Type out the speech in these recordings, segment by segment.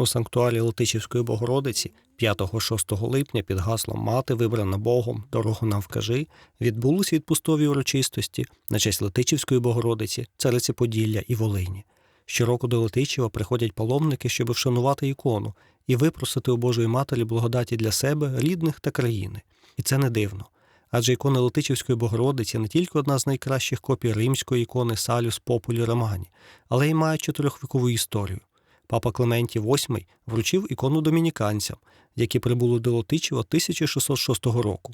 У санктуарі Летичівської Богородиці 5-6 липня під гаслом Мати вибрана Богом, дорогу нам вкажи, відбулись відпустові урочистості на честь Летичівської Богородиці, цариці Поділля і Волині. Щороку до Летичева приходять паломники, щоб вшанувати ікону і випросити у Божої Матері благодаті для себе, рідних та країни. І це не дивно. Адже ікона Летичівської Богородиці не тільки одна з найкращих копій римської ікони Салюс Популі Романі, але й має чотирьохвікову історію. Папа Клементій VIII вручив ікону домініканцям, які прибули до Лотичева 1606 року.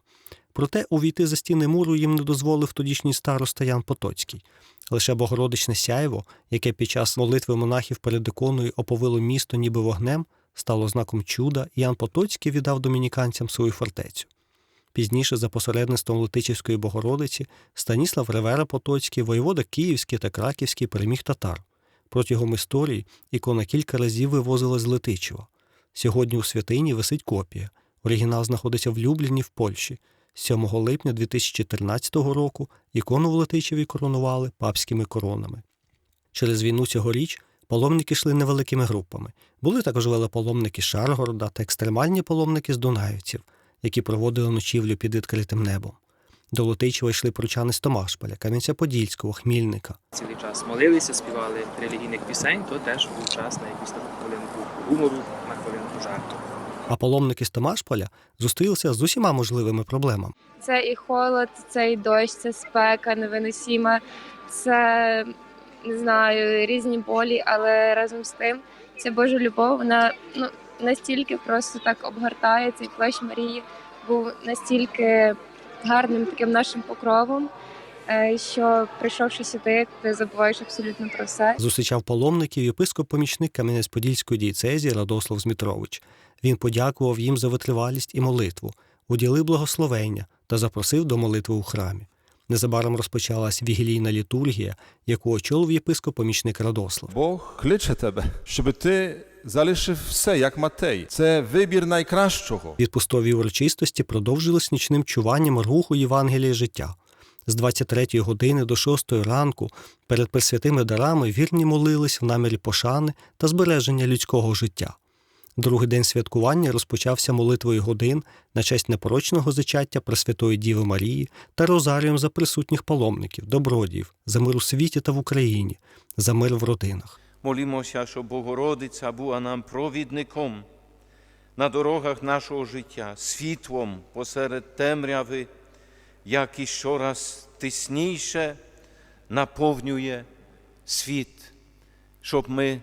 Проте увійти за стіни муру їм не дозволив тодішній староста Ян Потоцький. Лише Богородичне сяйво, яке під час молитви монахів перед іконою оповило місто ніби вогнем, стало знаком чуда, і Ян Потоцький віддав домініканцям свою фортецю. Пізніше, за посередництвом Летичівської Богородиці, Станіслав Ревера Потоцький, воєвода Київський та Краківський переміг татар. Протягом історії ікона кілька разів вивозилась з Летичева. Сьогодні у святині висить копія. Оригінал знаходиться в Любліні в Польщі. 7 липня 2014 року ікону в Летичеві коронували папськими коронами. Через війну цьогоріч паломники йшли невеликими групами. Були також велопаломники Шаргорода та екстремальні паломники з Дунаївців, які проводили ночівлю під відкритим небом. До Летичева йшли прочани з Томашполя, Кам'янця-Подільського, Хмільника. цілий час молилися, співали релігійних пісень, то теж був час на якусь таку хвилинку гумору, на хвилинку жарту. А паломники з Томашполя зустрілися з усіма можливими проблемами. Це і холод, це і дощ, це спека невиносіма, це не знаю, різні болі, але разом з тим ця Божа любов, вона ну настільки просто так обгортає цей плащ Марії, був настільки гарним таким нашим покровом, е, що прийшовши сюди, ти забуваєш абсолютно про все. Зустрічав паломників єпископ-помічник Кам'янець-Подільської дієцезії Радослав Змітрович. Він подякував їм за витривалість і молитву, уділив благословення та запросив до молитви у храмі. Незабаром розпочалась вігілійна літургія, яку очолив єпископ-помічник Радослав. Бог кличе тебе, щоб ти залишив все, як Матей. Це вибір найкращого. Відпустові урочистості продовжились нічним чуванням руху Євангелія життя. З 23 години до 6 ранку перед пресвятими дарами вірні молились в намірі пошани та збереження людського життя. Другий день святкування розпочався молитвою годин на честь непорочного зачаття Пресвятої Діви Марії та розарієм за присутніх паломників, добродіїв, за мир у світі та в Україні, за мир в родинах. Молімося, щоб Богородиця була нам провідником на дорогах нашого життя, світлом посеред темряви, як і щораз тисніше наповнює світ, щоб ми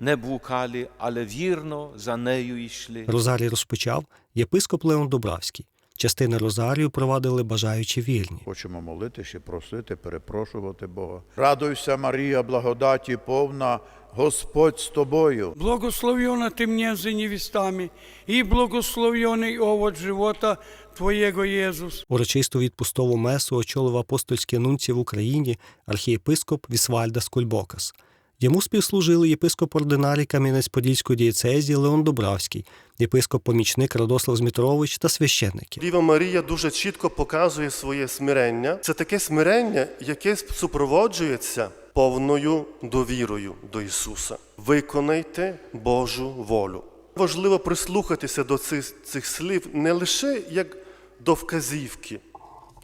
не блукали, але вірно за нею йшли. Розарій розпочав єпископ Леон Добравський. Частини Розарію провадили бажаючі вірні. Хочемо молитися, просити, перепрошувати Бога. Радуйся, Марія, благодаті повна, Господь з тобою. Благословена ты между невестами, и благословенный овод живота Твоего, Иисус. Урочисту відпустову месу очолив апостольський нунці в Україні архієпископ Вісвальда Скульбокас. Йому співслужили єпископ ординарій Кам'янець-Подільської дієцезії Леон Дубравський, єпископ-помічник Радослав Змітрович та священники. Діва Марія дуже чітко показує своє смирення. Це таке смирення, яке супроводжується повною довірою до Ісуса. Виконайте Божу волю. Важливо прислухатися до цих, цих слів не лише як до вказівки,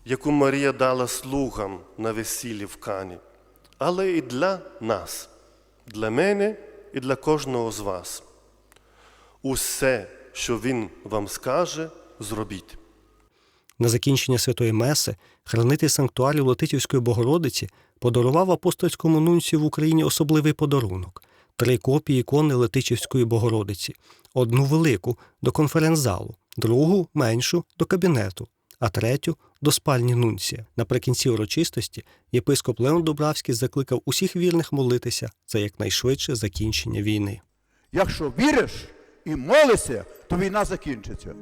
яку Марія дала слугам на весіллі в Кані, але і для нас, для мене і для кожного з вас. Усе, що Він вам скаже, зробіть. На закінчення святої Меси хранитель санктуарів Летичівської Богородиці подарував апостольському нунцію в Україні особливий подарунок три копії ікони Летичівської Богородиці, одну велику до конференц-залу, другу меншу до кабінету, а третю до спальні нунція. Наприкінці урочистості єпископ Леон Дубравський закликав усіх вірних молитися за якнайшвидше закінчення війни. Якщо віриш і молишся, то війна закінчиться.